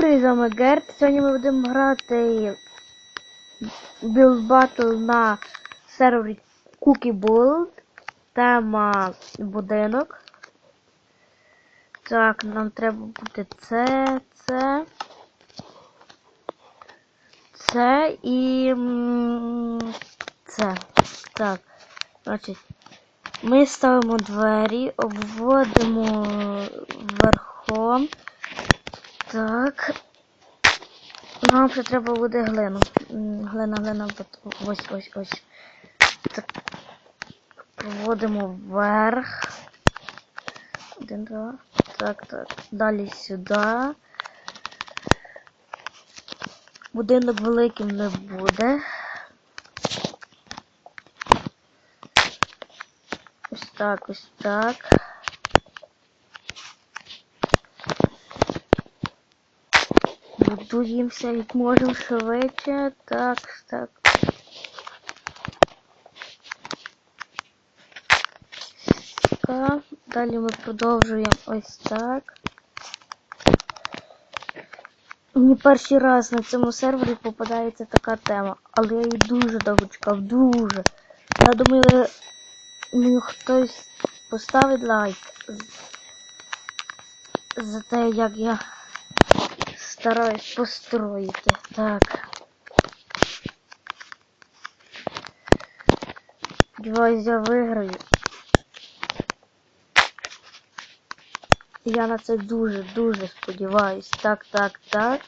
привіт, з вами Герт. Сьогодні ми будемо грати Build Battle на сервері Cookie Build. Тема будинок. Так, нам треба буде це, це. Це і це. Так. Значить, ми ставимо двері, обводимо верхом. Так. Нам ще треба буде глину. Глина, глина, ось, ось, ось. Так. Проводимо вверх. Один, два. Так, так. Далі сюди. Будинок великим не буде. Ось так, ось так. Будуємося як можемо швидше. Так, так. Так. Далі ми продовжуємо ось так. Мені перший раз на цьому сервері попадається така тема, але я її дуже довго чекав, дуже. Я думаю, мені хтось поставить лайк за те, як я стараюсь построїти. Так. Сподіваюсь, я виграю. Я на це дуже-дуже сподіваюсь. Так, так, так.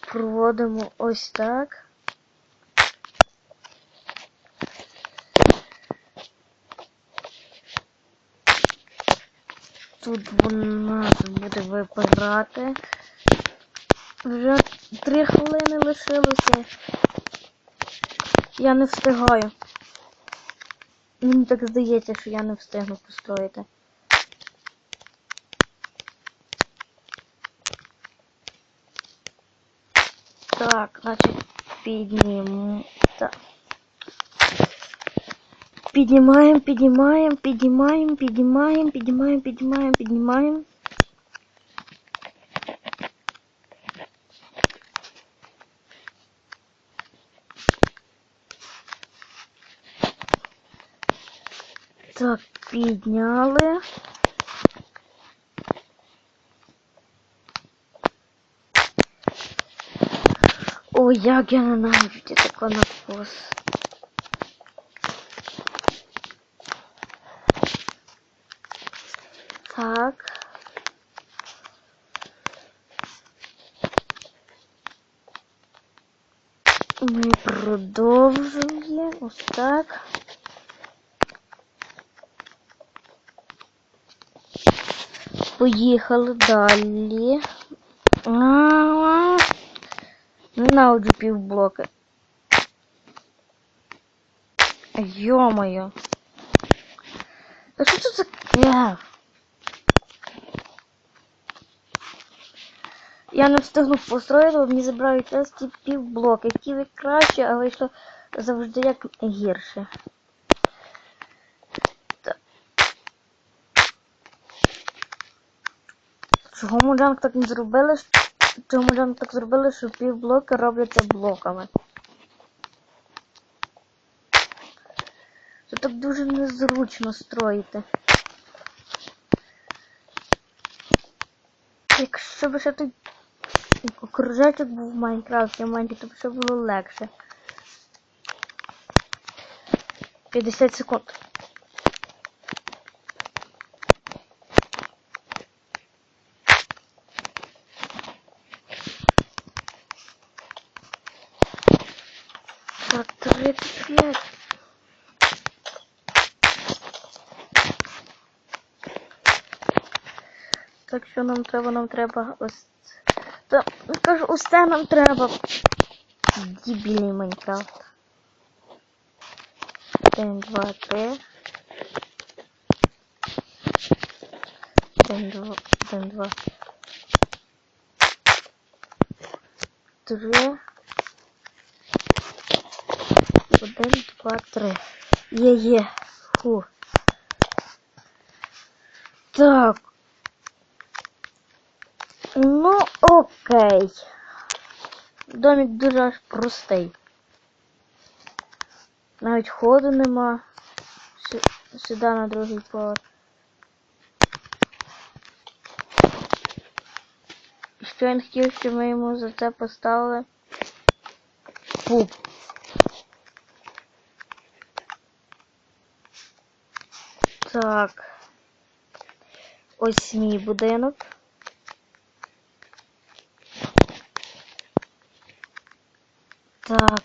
Проводимо ось так. Тут вона буде вибирати. Вже три хвилини лишилося. Я не встигаю. Мені так здається, що я не встигну построїти. Так, значить, піднімемо. Так. Піднімаємо, піднімаємо, піднімаємо, піднімаємо, піднімаємо, піднімаємо, піднімаємо. Так, підняли. Ой, як я ненавиджу тако надпос. Так. Ми продовжуємо. Ось так. Поїхали далі. А-а-а. Ненавиджу півблоки. Йо-моє. А що це таке? Я не встигну построїти, бо мені забирають тести півблоки. Хотіли краще, але вийшло завжди як гірше. Так. Чого Моджанг так не зробили? Чого Моджанг так зробили, що півблоки робляться блоками? Це так дуже незручно строїти. Якщо б ще той кружечок був в Майнкрафті то б ще було легше. 50 секунд. Так, 35. Так що нам треба, нам треба ось. Та, я кажу, ось нам треба. Дебільний Майнкрафт. Один, два, три. Один, два, один, два. Три. Один, два, три. Є, є. Фу. Так. Окей. Домик дуже простий. Навіть ходу нема. Сюди на другий поверх. Що він хотів, щоб ми йому за це поставили? Пуп. Так. Ось мій будинок. Так.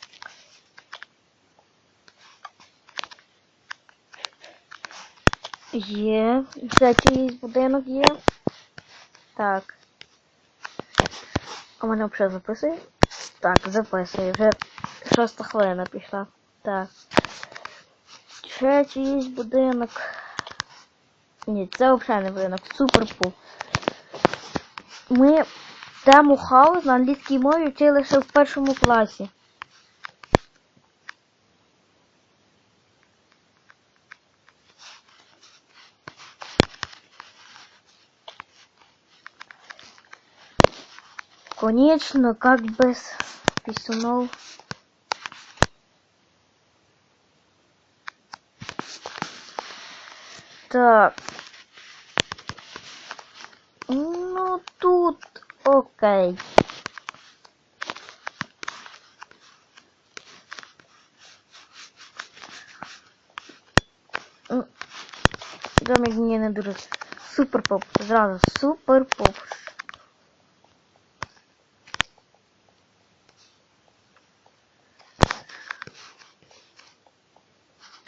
Є. Це чиїсь будинок є. Так. А мене взагалі записує? Так, записує. Вже шоста хвилина пішла. Так. Ще чиїсь будинок. Ні, це взагалі не будинок. Супер пуп. Ми тему хаос на англійській мові вчили ще в першому класі. Конечно, как без писюнов. Так. Ну тут окей. Домик мені не дуже супер поп. Зразу супер поп.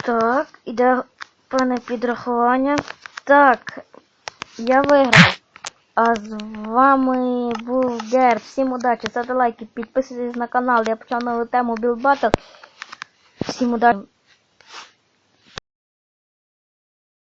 Так, іде певне підрахування. Так, я виграв. А з вами був Гер. Всім удачі, ставте лайки, підписуйтесь на канал. Я почав нову тему Build Battle. Всім удачі.